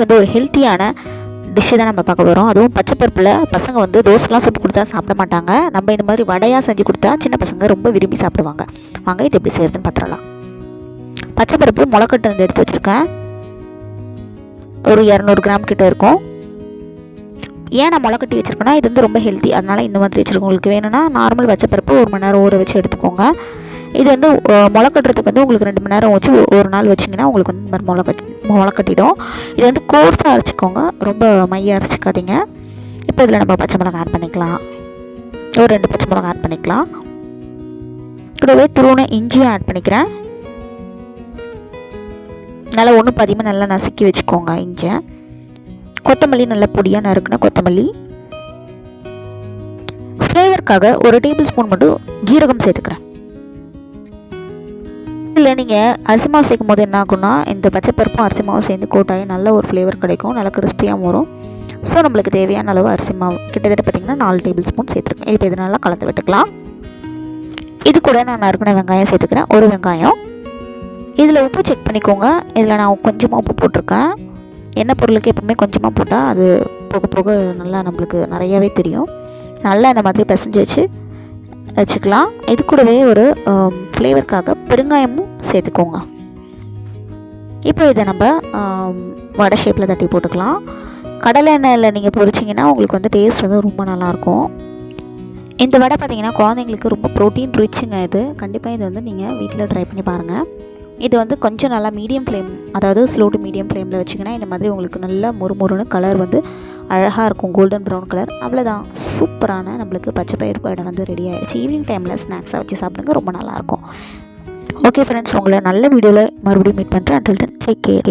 Night வந்து ஒரு ஹெல்த்தியான டிஷ்ஷு தான் நம்ம பார்க்க போகிறோம் அதுவும் பச்சை பருப்பில் பசங்க வந்து தோசைலாம் சுட்டு கொடுத்தா சாப்பிட மாட்டாங்க. நம்ம இந்த மாதிரி வடையாக செஞ்சு கொடுத்தா சின்ன பசங்க ரொம்ப விரும்பி சாப்பிடுவாங்க. வாங்க இது எப்படி செய்யறதுன்னு பார்த்துடலாம். பச்சை பருப்பு முளைக்கட்டு வந்து எடுத்து வச்சுருக்கேன். ஒரு இரநூறு கிராம் கிட்ட இருக்கும். ஏன் நான் முளைக்கட்டி வச்சுருக்கேன்னா இது வந்து ரொம்ப ஹெல்த்தி அதனால் இந்த மாதிரி வச்சுருக்கோம் உங்களுக்கு வேணும்னா நார்மல் பச்சை பருப்பு ஒரு மணி நேரம் ஊற வச்சு எடுத்துக்கோங்க. இது வந்து முளை கட்டுறதுக்கு வந்து உங்களுக்கு ரெண்டு மணி நேரம் வச்சு ஒரு நாள் வச்சிங்கன்னா உங்களுக்கு வந்து இந்த மாதிரி முளை கட்டி முளை கட்டிடும். இது வந்து கோர்ஸாக அரைச்சிக்கோங்க. ரொம்ப மையாக அரைச்சிக்காதீங்க. இப்போ இதில் நம்ம பச்சை மிளகா ஆட் பண்ணிக்கலாம். ஒரு ரெண்டு பச்சை மிளகா ஆட் பண்ணிக்கலாம். கூடவே துருவன இஞ்சியும் ஆட் பண்ணிக்கிறேன். நல்லா ஒன்று பதியமாக நல்லா நசுக்கி வச்சுக்கோங்க இஞ்சி. கொத்தமல்லி நல்ல பொடியாக நறுக்குன கொத்தமல்லி. ஃப்ளேவருக்காக ஒரு டேபிள் ஸ்பூன் மட்டும் ஜீரகம் சேர்த்துக்கிறேன். இதில் நீங்கள் அரிசி மாவு சேர்க்கும் போது என்ன ஆகும்னா இந்த பச்சை பருப்பும் அரிசி மாவும் சேர்ந்து கோட்டாயி நல்ல ஒரு ஃப்ளேவர் கிடைக்கும். நல்லா கிறிஸ்பியாகவும் வரும். ஸோ நம்மளுக்கு தேவையான அளவு அரிசி மாவு கிட்டத்தட்ட பார்த்திங்கன்னா நாலு டேபிள் ஸ்பூன் சேர்த்துருக்கேன். இப்போ இதனால கலந்து விட்டுக்கலாம். இது கூட நான் நறுக்கின வெங்காயம் சேர்த்துக்கிறேன். ஒரு வெங்காயம். இதில் உப்பு செக் பண்ணிக்கோங்க. இதில் நான் கொஞ்சமாக உப்பு போட்டிருக்கேன். எண்ணெய் பொருளுக்கு எப்பவுமே கொஞ்சமாக போட்டால் அது போக போக நல்லா நம்மளுக்கு நிறையாவே தெரியும். நல்லா இந்த மாதிரி பிசைஞ்சு வச்சு வச்சுக்கலாம். இது கூடவே ஒரு ஃப்ளேவருக்காக பெருங்காயமும் சேர்த்துக்கோங்க. இப்போ இதை நம்ம வடை ஷேப்பில் தட்டி போட்டுக்கலாம். கடலை எண்ணெயில் நீங்கள் பொரிச்சிங்கன்னா உங்களுக்கு வந்து டேஸ்ட் வந்து ரொம்ப நல்லாயிருக்கும். இந்த வடை பார்த்திங்கன்னா குழந்தைங்களுக்கு ரொம்ப ப்ரோட்டீன் ரிச்சுங்க இது. கண்டிப்பாக இது வந்து நீங்கள் வீட்டில் ட்ரை பண்ணி பாருங்கள் இது வந்து கொஞ்சம் நல்லா மீடியம் ஃப்ளேம் அதாவது ஸ்லோ டு மீடியம் ஃப்ளேமில் வச்சிங்கன்னா இந்த மாதிரி உங்களுக்கு நல்லா முறுமுறுன்னு கலர் வந்து அழகாக இருக்கும். கோல்டன் ப்ரௌன் கலர் அவ்வளோதான் சூப்பரான நம்மளுக்கு பச்சை பயிர் வடை வந்து ரெடி ஆகிடுச்சு ஈவினிங் டைமில் ஸ்நாக்ஸாக வச்சு சாப்பிடுங்க. ரொம்ப நல்லாயிருக்கும். ஓகே ஃப்ரெண்ட்ஸ் உங்களை நல்ல வீடியோவில் மறுபடியும் மீட் பண்ணுறேன் அண்டில் தென் டேக் கேர்